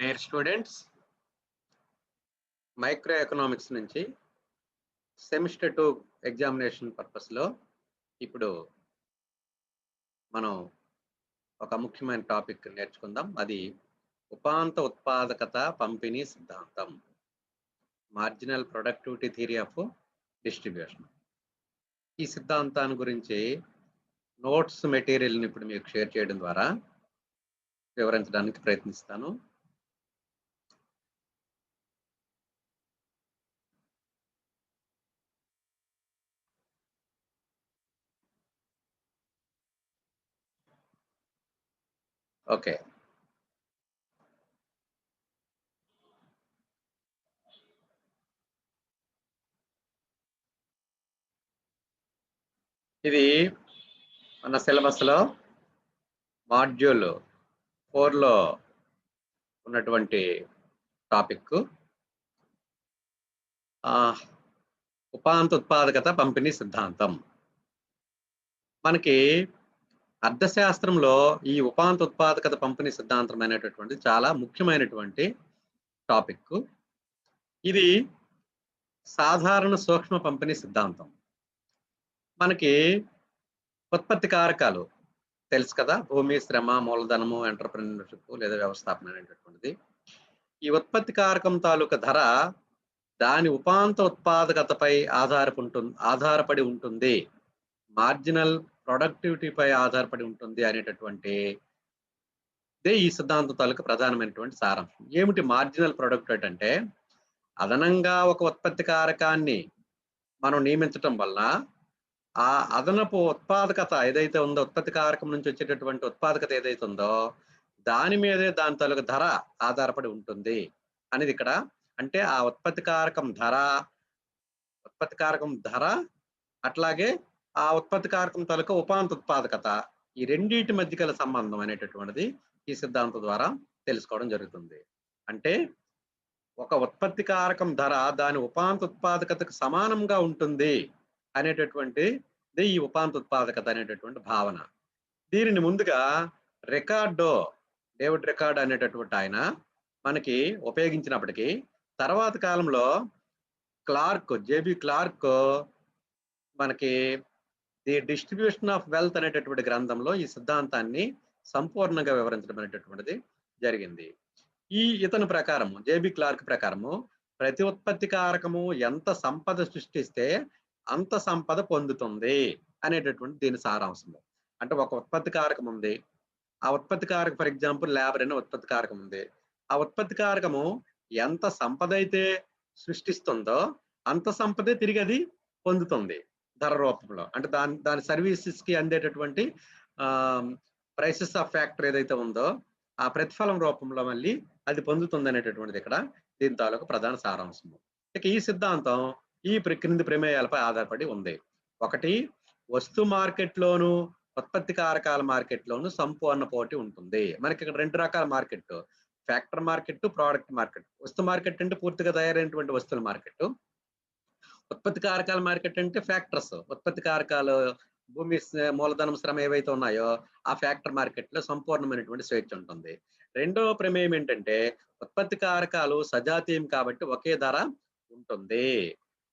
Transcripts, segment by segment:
Dear students micro economics నుంచి semester two examination పర్పస్లో ఇప్పుడు మనం ఒక ముఖ్యమైన టాపిక్ నేర్చుకుందాం. అది ఉపాంత ఉత్పాదకత పంపిణీ సిద్ధాంతం. Marginal productivity theory of distribution ఈ సిద్ధాంతాన్ని గురించి నోట్స్ మెటీరియల్ని ఇప్పుడు మీకు షేర్ చేయడం ద్వారా వివరించడానికి ప్రయత్నిస్తాను. ఓకే. ఇది మన సిలబస్లో మాడ్యూల్ ఫోర్లో ఉన్నటువంటి టాపిక్ ఉపాంత ఉత్పాదకత పంపిణీ సిద్ధాంతం. మనకి అర్థశాస్త్రంలో ఈ ఉపాంత ఉత్పాదకత పంపిణీ సిద్ధాంతం అనేటటువంటి చాలా ముఖ్యమైనటువంటి టాపిక్ ఇది సాధారణ సూక్ష్మ పంపిణీ సిద్ధాంతం. మనకి ఉత్పత్తి కారకాలు తెలుసు కదా? భూమి శ్రమ మూలధనము ఎంటర్ప్రినర్షిప్ లేదా వ్యవస్థాపన అనేటటువంటిది. ఈ ఉత్పత్తి కారకం తాలూకా ధర దాని ఉపాంత ఉత్పాదకతపై ఆధారపడి ఉంటుంది ఆధారపడి ఉంటుంది. మార్జినల్ ప్రొడక్టివిటీపై ఆధారపడి ఉంటుంది అనేటటువంటి ఇదే ఈ సిద్ధాంతం తాలూకా ప్రధానమైనటువంటి సారాంశం. ఏమిటి మార్జినల్ ప్రొడక్టివిటీ అంటే అదనంగా ఒక ఉత్పత్తి కారకాన్ని మనం నియమించటం వల్ల ఆ అదనపు ఉత్పాదకత ఏదైతే ఉందో ఉత్పత్తి కారకం నుంచి వచ్చేటటువంటి ఉత్పాదకత ఏదైతే ఉందో దాని మీదే దాని తాలూకు ధర ఆధారపడి ఉంటుంది అనేది ఇక్కడ అంటే ఆ ఉత్పత్తి కారకం ధర ఉత్పత్తి కారకం ధర అట్లాగే ఆ ఉత్పత్తి కారకం తాలూకా ఉపాంత ఉత్పాదకత ఈ రెండింటి మధ్య గల సంబంధం అనేటటువంటిది ఈ సిద్ధాంతం ద్వారా తెలుసుకోవడం జరుగుతుంది. అంటే ఒక ఉత్పత్తి కారకం ధర దాని ఉపాంత ఉత్పాదకతకు సమానంగా ఉంటుంది అనేటటువంటి ఈ ఉపాంత ఉత్పాదకత అనేటటువంటి భావన. దీనిని ముందుగా రికార్డో డేవిడ్ రికార్డ్ అనేటటువంటి ఆయన మనకి ఉపయోగించినప్పటికీ తర్వాత కాలంలో క్లార్క్ జేబీ క్లార్క్ మనకి ది డిస్ట్రిబ్యూషన్ ఆఫ్ వెల్త్ అనేటటువంటి గ్రంథంలో ఈ సిద్ధాంతాన్ని సంపూర్ణంగా వివరించడం అనేటటువంటిది జరిగింది. ఈ ఇతని ప్రకారము జేబి క్లార్క్ ప్రకారము ప్రతి ఉత్పత్తి కారకము ఎంత సంపద సృష్టిస్తే అంత సంపద పొందుతుంది అనేటటువంటి దీని సారాంశము. అంటే ఒక ఉత్పత్తి కారకం ఉంది. ఆ ఉత్పత్తి కారకం ఫర్ ఎగ్జాంపుల్ లేబర్ అనే ఉత్పత్తి కారకం ఉంది. ఆ ఉత్పత్తి కారకము ఎంత సంపద అయితే సృష్టిస్తుందో అంత సంపదే తిరిగి అది పొందుతుంది. ధర రూపంలో. అంటే దాని దాని సర్వీసెస్కి అందేటటువంటి ప్రైసెస్ ఆఫ్ ఫ్యాక్టర్ ఏదైతే ఉందో ఆ ప్రతిఫలం రూపంలో మళ్ళీ అది పొందుతుంది అనేటటువంటిది ఇక్కడ దీని తాలూకు ప్రధాన సారాంశము. ఇక ఈ సిద్ధాంతం ఈ క్రింది ప్రమేయాలపై ఆధారపడి ఉంది. ఒకటి వస్తు మార్కెట్లోను ఉత్పత్తి కారకాల మార్కెట్లోను సంపూర్ణ పోటీ ఉంటుంది. మనకి ఇక్కడ రెండు రకాల market factor market product market వస్తు మార్కెట్ అంటే పూర్తిగా తయారైనటువంటి వస్తువుల మార్కెట్ ఉత్పత్తి కారకాల మార్కెట్ అంటే ఫ్యాక్టర్స్ ఉత్పత్తి కారకాలు భూమి మూలధనం శ్రమ ఏవైతే ఉన్నాయో ఆ ఫ్యాక్టర్ మార్కెట్లో సంపూర్ణమైనటువంటి స్వేచ్ఛ ఉంటుంది. రెండో ప్రమేయం ఏంటంటే ఉత్పత్తి కారకాలు సజాతీయం కాబట్టి ఒకే ధర ఉంటుంది.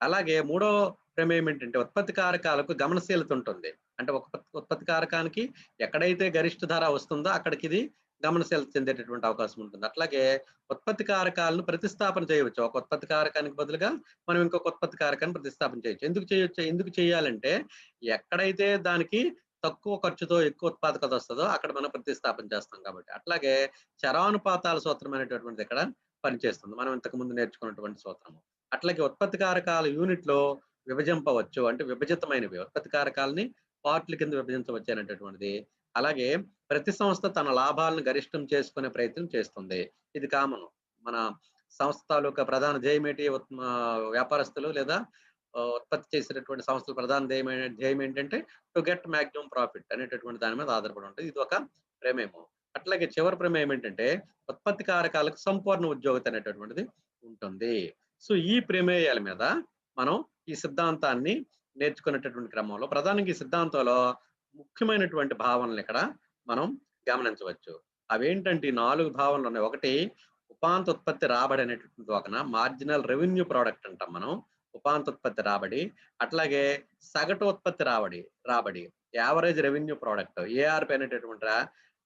అలాగే మూడో ప్రమేయం ఏంటంటే ఉత్పత్తి కారకాలకు గమనశీలత ఉంటుంది. అంటే ఒక ఉత్పత్తి కారకానికి ఎక్కడైతే గరిష్ట ధర వస్తుందో అక్కడికి ఇది గమనశీల చెందేటటువంటి అవకాశం ఉంటుంది. అట్లాగే ఉత్పత్తి కారకాలను ప్రతిస్థాపన చేయవచ్చు. ఒక ఉత్పత్తి కారకానికి బదులుగా మనం ఇంకొక ఉత్పత్తి కారకాన్ని ప్రతిస్థాపన చేయొచ్చు. ఎందుకు చేయొచ్చు? ఎందుకు చేయాలంటే ఎక్కడైతే దానికి తక్కువ ఖర్చుతో ఎక్కువ ఉత్పాదకత వస్తుందో అక్కడ మనం ప్రతిస్థాపన చేస్తాం కాబట్టి. అట్లాగే చరానుపాతాల సూత్రం అనేటటువంటిది ఇక్కడ పనిచేస్తుంది. మనం ఇంతకు ముందు నేర్చుకున్నటువంటి సూత్రము. అట్లాగే ఉత్పత్తి కారకాల యూనిట్లో విభజింపవచ్చు. అంటే విభజితమైనవి ఉత్పత్తి కారకాలని పార్ట్ల కింద విభజించవచ్చు అనేటటువంటిది అలాగే ప్రతి సంస్థ తన లాభాలను గరిష్టం చేసుకునే ప్రయత్నం చేస్తుంది. ఇది కామన్. మన సంస్థ తాలూకా ప్రధాన ధ్యేయం ఏంటి? వ్యాపారస్తులు లేదా ఉత్పత్తి చేసేటటువంటి సంస్థల ప్రధాన ధ్యేయం ధ్యేయం ఏంటంటే టు గెట్ మాక్సిమం ప్రాఫిట్ అనేటటువంటి దాని మీద ఆధారపడి ఉంటుంది. ఇది ఒక ప్రమేయము. అట్లాగే చివరి ప్రమేయం ఏంటంటే ఉత్పత్తి కారకాలకు సంపూర్ణ ఉద్యోగత అనేటటువంటిది ఉంటుంది. సో ఈ ప్రమేయాల మీద మనం ఈ సిద్ధాంతాన్ని నేర్చుకునేటటువంటి క్రమంలో ప్రధానంగా ఈ సిద్ధాంతంలో ముఖ్యమైనటువంటి భావనలు ఇక్కడ మనం గమనించవచ్చు. అవేంటంటే ఈ నాలుగు భావనలు ఉన్నాయి. ఒకటి ఉపాంత ఉత్పత్తి రాబడి అనేటటువంటి ఒక మార్జినల్ రెవెన్యూ ప్రోడక్ట్ అంటాం మనం. ఉపాంత ఉత్పత్తి రాబడి అట్లాగే సగటు ఉత్పత్తి రాబడి రాబడి యావరేజ్ రెవెన్యూ ప్రోడక్ట్ ఏఆర్పి అనేటటువంటి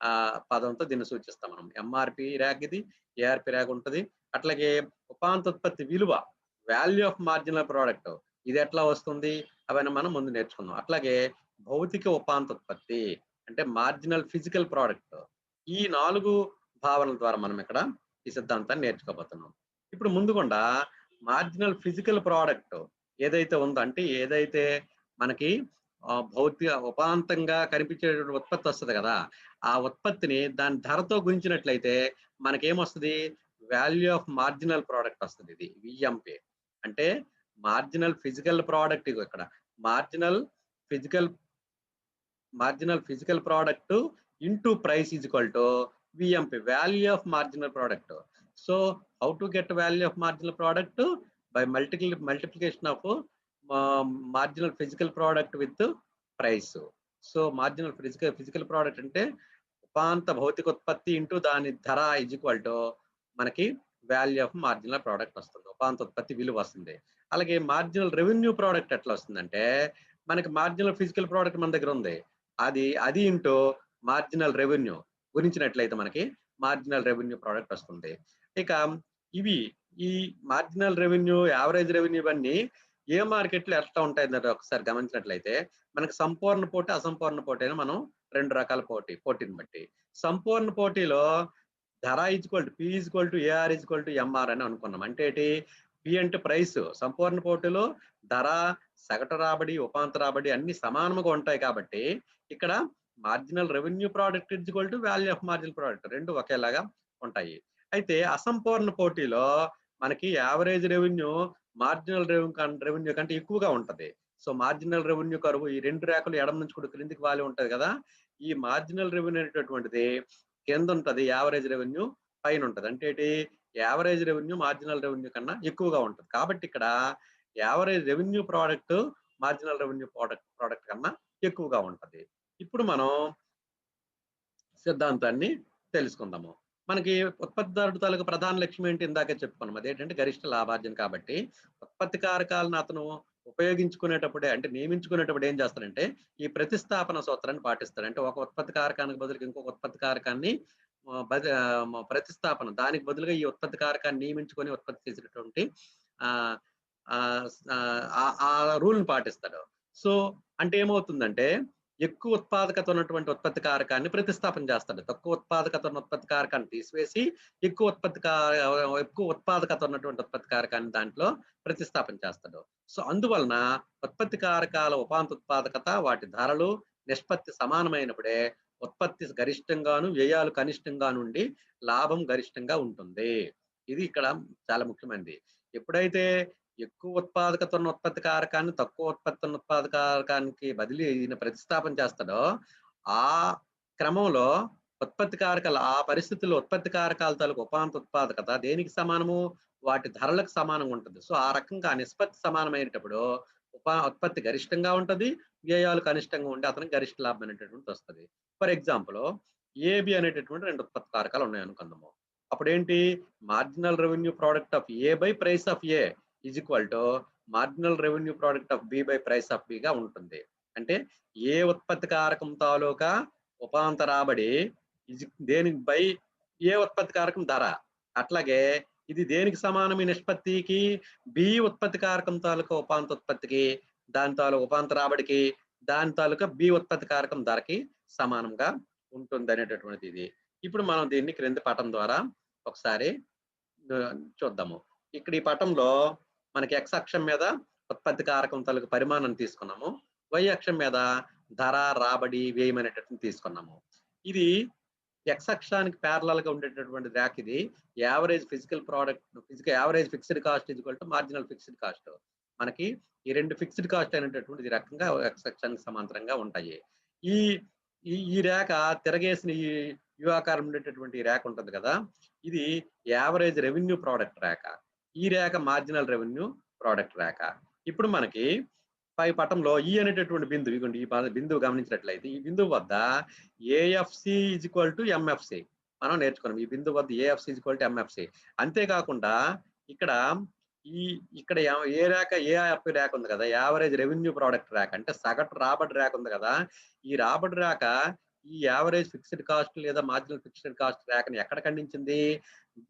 ఆ పదంతో దీన్ని సూచిస్తాం మనం. ఎంఆర్పి ర్యాక్ ఇది ఏఆర్పి ర్యాక్ ఉంటుంది. అట్లాగే ఉపాంత ఉత్పత్తి విలువ వాల్యూ ఆఫ్ మార్జినల్ ప్రోడక్ట్ ఇది ఎట్లా వస్తుంది? అవన్నీ మనం ముందు నేర్చుకుందాం. అట్లాగే భౌతిక ఉపాంత ఉత్పత్తి అంటే మార్జినల్ ఫిజికల్ ప్రోడక్ట్. ఈ నాలుగు భావనల ద్వారా మనం ఇక్కడ ఈ సిద్ధాంతాన్ని నేర్చుకోబోతున్నాం. ఇప్పుడు ముందుకుండా మార్జినల్ ఫిజికల్ ప్రోడక్ట్ ఏదైతే ఉందో అంటే ఏదైతే మనకి భౌతిక ఉపాంతంగా కనిపించేటువంటి ఉత్పత్తి వస్తుంది కదా ఆ ఉత్పత్తిని దాని ధరతో గురించినట్లయితే మనకేమొస్తుంది? వాల్యూ ఆఫ్ మార్జినల్ ప్రోడక్ట్ వస్తుంది ఇది విఎంపి అంటే మార్జినల్ ఫిజికల్ ప్రోడక్ట్ ఇక్కడ. Marginal physical marginal physical product into price is to VMP value of marginal product so how to get value of marginal product by multiple multiplication of marginal physical product with price so marginal physical physical product అంటే ఉపాంత భౌతిక ఉత్పత్తి into దాని ధర is to మనకి value of marginal product వస్తుంది. ఉపాంత ఉత్పత్తి విలువ వస్తుంది. అలాగే మార్జినల్ రెవెన్యూ ప్రోడక్ట్ ఎట్లా వస్తుందంటే మనకి మార్జినల్ ఫిజికల్ ప్రోడక్ట్ మన దగ్గర ఉంది. అది అది ఇంటూ మార్జినల్ రెవెన్యూ గురించినట్లయితే మనకి మార్జినల్ రెవెన్యూ ప్రోడక్ట్ వస్తుంది. ఇక ఇవి ఈ మార్జినల్ రెవెన్యూ యావరేజ్ రెవెన్యూ ఇవన్నీ ఏ మార్కెట్లో ఎట్లా ఉంటాయి ఒకసారి గమనించినట్లయితే మనకి సంపూర్ణ పోటీ అసంపూర్ణ పోటీ అని మనం రెండు రకాల పోటీ పోటీని బట్టి. సంపూర్ణ పోటీలో ధర equal to P equal to AR equal to MR అని అనుకున్నాం. అంటే ఏంటి? పి అంటే ప్రైస్ సంపూర్ణ పోటీలో ధర సగటు రాబడి ఉపాంత రాబడి అన్ని సమానముగా ఉంటాయి కాబట్టి ఇక్కడ marginal revenue product equal to value of marginal product రెండు ఒకేలాగా ఉంటాయి. అయితే అసంపూర్ణ పోటీలో మనకి average revenue marginal revenue revenue కంటే ఎక్కువగా ఉంటది. సో మార్జినల్ రెవెన్యూ కరువు ఈ రెండు రేఖలు ఎడమ నుంచి కూడా క్రిందికి వాలి ఉంటుంది కదా. ఈ మార్జినల్ రెవెన్యూ అనేటటువంటిది కింద ఉంటుంది యావరేజ్ రెవెన్యూ పైన ఉంటది. అంటే ఏంటి? యావరేజ్ రెవెన్యూ మార్జినల్ రెవెన్యూ కన్నా ఎక్కువగా ఉంటుంది. కాబట్టి ఇక్కడ average revenue product marginal revenue product product కన్నా ఎక్కువగా ఉంటది. ఇప్పుడు మనం సిద్ధాంతాన్ని తెలుసుకుందాము. మనకి ఉత్పత్తిదారుడు తాలూకు ప్రధాన లక్ష్యం ఏంటి ఇందాక చెప్పుకున్నాం. అదేంటంటే గరిష్ట లాభార్జన కాబట్టి ఉత్పత్తి కారకాలను అతను ఉపయోగించుకునేటప్పుడే అంటే నియమించుకునేటప్పుడు ఏం చేస్తాడంటే ఈ ప్రతిస్థాపన సూత్రాన్ని పాటిస్తాడు. అంటే ఒక ఉత్పత్తి కారకానికి బదులుగా ఇంకొక ఉత్పత్తి కారకాన్ని ప్రతిస్థాపన దానికి బదులుగా ఈ ఉత్పత్తి కారకాన్ని నియమించుకొని ఉత్పత్తి చేసినటువంటి ఆ ఆ, ఆ రూల్ని పాటిస్తాడు. సో అంటే ఏమవుతుందంటే ఎక్కువ ఉత్పాదకత ఉన్నటువంటి ఉత్పత్తి కారకాన్ని ప్రతిస్థాపన చేస్తాడు. తక్కువ ఉత్పాదకత ఉన్న ఉత్పత్తి కారకాన్ని తీసివేసి ఎక్కువ ఉత్పత్తి ఎక్కువ ఉత్పాదకత ఉన్నటువంటి ఉత్పత్తి కారకాన్ని దాంట్లో ప్రతిస్థాపన చేస్తాడు. సో అందువలన ఉత్పత్తి కారకాల ఉపాంత ఉత్పాదకత వాటి ధరలు నిష్పత్తి సమానమైనప్పుడే ఉత్పత్తి గరిష్టంగాను వ్యయాలు కనిష్టంగా నుండి లాభం గరిష్టంగా ఉంటుంది. ఇది ఇక్కడ చాలా ముఖ్యమైనది. ఎప్పుడైతే ఎక్కువ ఉత్పాదకత ఉన్న ఉత్పత్తి కారకాన్ని తక్కువ ఉత్పత్తి ఉన్న ఉత్పాదక కారకానికి బదిలీ ఈయన ప్రతిస్థాపన చేస్తాడో ఆ క్రమంలో ఉత్పత్తి కారకాలు ఆ పరిస్థితుల్లో ఉత్పత్తి కారకాల తాలూకు ఉపాంత ఉత్పాదకత దేనికి సమానము? వాటి ధరలకు సమానంగా ఉంటుంది. సో ఆ రకంగా ఆ నిష్పత్తి సమానమైనప్పుడు ఉపా ఉత్పత్తి గరిష్టంగా ఉంటుంది వ్యయాలు కనిష్టంగా ఉండి అతనికి గరిష్ట లాభం అనేటటువంటి వస్తుంది. ఫర్ ఎగ్జాంపుల్ ఏబి అనేటటువంటి రెండు ఉత్పత్తి కారకాలు ఉన్నాయి అనుకుందాము. అప్పుడు ఏంటి marginal revenue product of A by price of A is equal to marginal revenue product of B by price of B గా ఉంటుంది. అంటే ఏ ఉత్పత్తి కారకం తాలూకా ఉపాంత రాబడి ఇది దేనికి బై ఏ ఉత్పత్తి కారకం ధర. అట్లాగే ఇది దేనికి సమానమైన నిష్పత్తికి? బి ఉత్పత్తి కారకం తాలూకా ఉపాంత ఉత్పత్తికి దాని తాలూకా ఉపాంత రాబడికి దాని తాలూకా బి ఉత్పత్తి కారకం ధరకి సమానంగా ఉంటుంది అనేటటువంటిది ఇది. ఇప్పుడు మనం దీన్ని క్రింది పటం ద్వారా ఒకసారి చూద్దాము. ఇక్కడ ఈ పటంలో మనకి ఎక్స్ అక్షం మీద ఉత్పత్తి కారకం తలకు పరిమాణం తీసుకున్నాము. వై అక్షం మీద ధర రాబడి వ్యయం అనేటటువంటి తీసుకున్నాము. ఇది ఎక్స్ అక్షానికి ప్యారలల్గా ఉండేటటువంటి ర్యాక్ ఇది. Average physical product physical average fixed cost equal to marginal fixed cost మనకి ఈ రెండు ఫిక్స్డ్ కాస్ట్ అనేటటువంటి రకంగా ఎక్స్ అక్షానికి సమాంతరంగా ఉంటాయి. ఈ ఈ ఈ రేఖ తిరగేసిన ఈ యువాకారం ఉండేటటువంటి ర్యాక్ రేఖ ఉంటుంది కదా. ఇది యావరేజ్ రెవెన్యూ ప్రోడక్ట్ రేఖ ఈ రేఖ మార్జినల్ రెవెన్యూ ప్రోడక్ట్ రేఖ. ఇప్పుడు మనకి పై పటంలో ఈ అనేటటువంటి బిందువు ఇగోండి ఈ బిందువు గమనించినట్లయితే ఈ బిందువు వద్ద AFC is equal to MFC మనం నేర్చుకున్నాం ఈ బిందువు వద్ద ఏఎఫ్సి ఈక్వల్ టు ఎంఎఫ్సి అంతేకాకుండా ఇక్కడ ఈ ఇక్కడ ఏ రేఖ ఏఆర్పి రేఖ ఉంది కదా యావరేజ్ రెవెన్యూ ప్రోడక్ట్ రేఖ అంటే సగటు రాబడి రేఖ ఉంది కదా ఈ రాబడి రేఖ ఈ యావరేజ్ ఫిక్స్డ్ కాస్ట్ లేదా మార్జినల్ ఫిక్స్డ్ కాస్ట్ రేఖను ఎక్కడ ఖండించింది?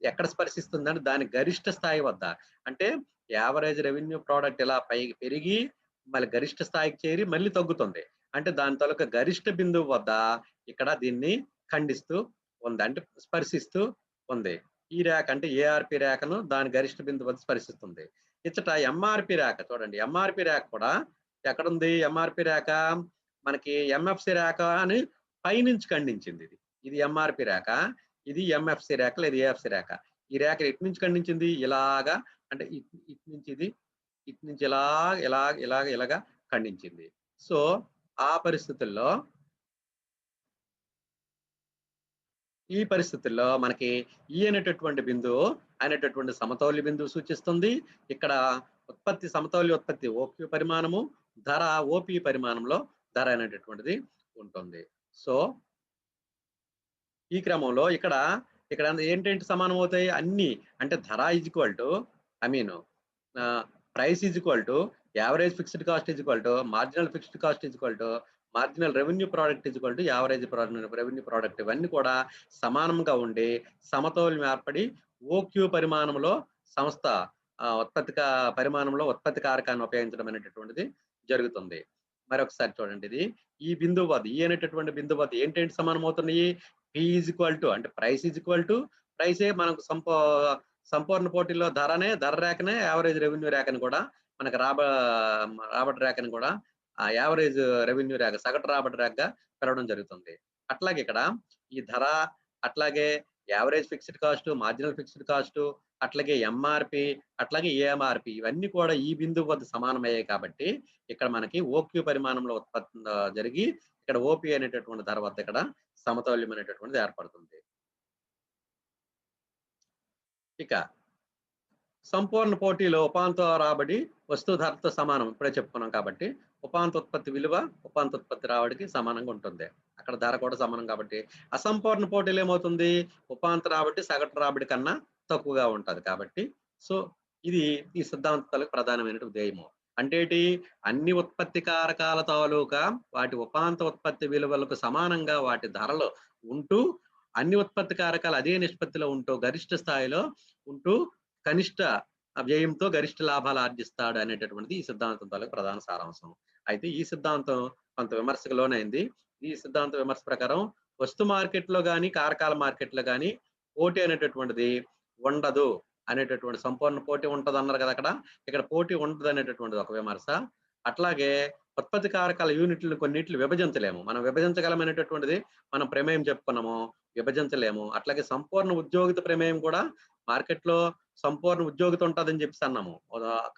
ఎక్కడ స్పర్శిస్తుందని దాని గరిష్ట స్థాయి వద్ద. అంటే యావరేజ్ రెవెన్యూ ప్రోడక్ట్ ఇలా పై పెరిగి మళ్ళీ గరిష్ట స్థాయికి చేరి మళ్ళీ తగ్గుతుంది. అంటే దాని తొలక గరిష్ట బిందువు వద్ద ఇక్కడ దీన్ని ఖండిస్తూ ఉంది. అంటే స్పర్శిస్తూ ఉంది. ఈ రేఖ అంటే ఏఆర్పి రేఖను దాని గరిష్ట బిందువు వద్ద స్పర్శిస్తుంది. ఇచ్చట ఎంఆర్పి రేఖ చూడండి. ఎంఆర్పి రేఖ కూడా ఎక్కడుంది? ఎంఆర్పి రేఖ? మనకి ఎంఎఫ్సి రేఖ అని పైనుంచి ఖండించింది ఇది. ఇది ఎంఆర్పి రేఖ ఇది ఎంఎఫ్సి రేఖ లేదు ఏఎఫ్సి రేఖ. ఈ రేఖ ఎటు నుంచి ఖండించింది? ఇలాగా అంటే ఇట్ ఇటు నుంచి ఇది ఇటు నుంచి ఇలా ఇలా ఇలాగ ఇలాగా ఖండించింది. సో ఆ పరిస్థితుల్లో ఈ పరిస్థితుల్లో మనకి ఈ అనేటటువంటి బిందువు అనేటటువంటి సమతౌల్య బిందువు సూచిస్తుంది. ఇక్కడ ఉత్పత్తి సమతౌల్య ఉత్పత్తి ఓపి పరిమాణము ధర ఓపి పరిమాణంలో ధర అనేటటువంటిది ఉంటుంది. సో ఈ క్రమంలో ఇక్కడ ఇక్కడ ఏంటంటే సమానం అవుతాయి? అన్ని. అంటే ధర is equal to I mean price is equal to average fixed cost is equal to marginal fixed cost is equal to marginal revenue product is equal to average revenue product ఇవన్నీ కూడా సమానంగా ఉండి సమతౌల్యం ఏర్పడి ఓక్యూ పరిమాణంలో సంస్థ ఉత్పత్తి కా- పరిమాణంలో ఉత్పత్తి కారకాన్ని ఉపయోగించడం అనేటటువంటిది జరుగుతుంది. మరొకసారి చూడండి ఇది. ఈ బిందువు వద్ద ఈ అనేటటువంటి బిందువు వద్ద ఏంటంటే సమానం అవుతున్నాయి? పి ఈజ్ ఈక్వల్ టు అంటే ప్రైస్ ఈజ్ ఈక్వల్ టు ప్రైసే మనకు సంపూ సంపూర్ణ పోటీలో ధరనే ధర రేఖనే యావరేజ్ రెవెన్యూ రేఖని కూడా మనకు రాబ రాబడి రేఖని కూడా ఆ యావరేజ్ రెవెన్యూ రేఖ సగటు రాబడి రేఖగా పెరగడం జరుగుతుంది. అట్లాగే ఇక్కడ ఈ ధర అట్లాగే average fixed cost marginal fixed cost అట్లాగే ఎంఆర్పి అట్లాగే ఏఎంఆర్పి ఇవన్నీ కూడా ఈ బిందువు వద్ద సమానమయ్యాయి కాబట్టి ఇక్కడ మనకి ఓక్యూ పరిమాణంలో ఉత్పత్తి జరిగి ఇక్కడ ఓపి అనేటటువంటి ధర వద్ద ఇక్కడ సమతౌల్యం అనేటటువంటిది ఏర్పడుతుంది. ఇక సంపూర్ణ పోటీలో ఉపాంత రాబడి వస్తువు ధరతో సమానం. ఇప్పుడే చెప్పుకున్నాం కాబట్టి ఉపాంత ఉత్పత్తి విలువ ఉపాంత ఉత్పత్తి రాబడికి సమానంగా ఉంటుంది. అక్కడ ధర కూడా సమానం కాబట్టి అసంపూర్ణ పోటీలు ఏమవుతుంది? ఉపాంత రాబడి సగటు రాబడి కన్నా తక్కువగా ఉంటుంది కాబట్టి. సో ఇది ఈ సిద్ధాంతాలకు ప్రధానమైన ఉద్దేయము అంటే అన్ని ఉత్పత్తి కారకాల తాలూకా వాటి ఉపాంత ఉత్పత్తి విలువలకు సమానంగా వాటి ధరలు ఉంటూ అన్ని ఉత్పత్తి కారకాలు అదే నిష్పత్తిలో ఉంటూ గరిష్ట స్థాయిలో ఉంటూ కనిష్ట వ్యయంతో గరిష్ట లాభాలు ఆర్జిస్తాడు అనేటటువంటిది ఈ సిద్ధాంతం తాలూకు ప్రధాన సారాంశం. అయితే ఈ సిద్ధాంతం కొంత విమర్శకు లోనైంది ఈ సిద్ధాంత విమర్శ ప్రకారం వస్తు మార్కెట్లో కానీ కారకాల మార్కెట్లో కానీ పోటీ అనేటటువంటిది ఉండదు అనేటటువంటి సంపూర్ణ పోటీ ఉంటుంది అన్నారు కదా అక్కడ. ఇక్కడ పోటీ ఉంటుంది అనేటటువంటిది ఒక విమర్శ. అట్లాగే ఉత్పత్తి కారకాల యూనిట్లను కొన్నిట్లు విభజించలేము. మనం విభజించగలమైనటువంటిది మనం ప్రమేయం చెప్పుకున్నాము విభజించలేము. అట్లాగే సంపూర్ణ ఉద్యోగిత ప్రమేయం కూడా మార్కెట్లో సంపూర్ణ ఉద్యోగిత ఉంటుందని చెప్పేసి అన్నాము.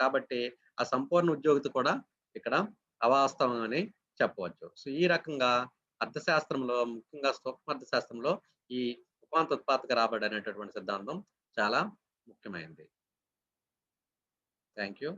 కాబట్టి ఆ సంపూర్ణ ఉద్యోగిత కూడా ఇక్కడ అవాస్తవం అని చెప్పవచ్చు. సో ఈ రకంగా అర్థశాస్త్రంలో ముఖ్యంగా సూక్ష్మ అర్థశాస్త్రంలో ఈ ఉపాంత ఉత్పాదక రాబడి అనేటటువంటి సిద్ధాంతం చాలా ముఖ్యమైనది. Thank you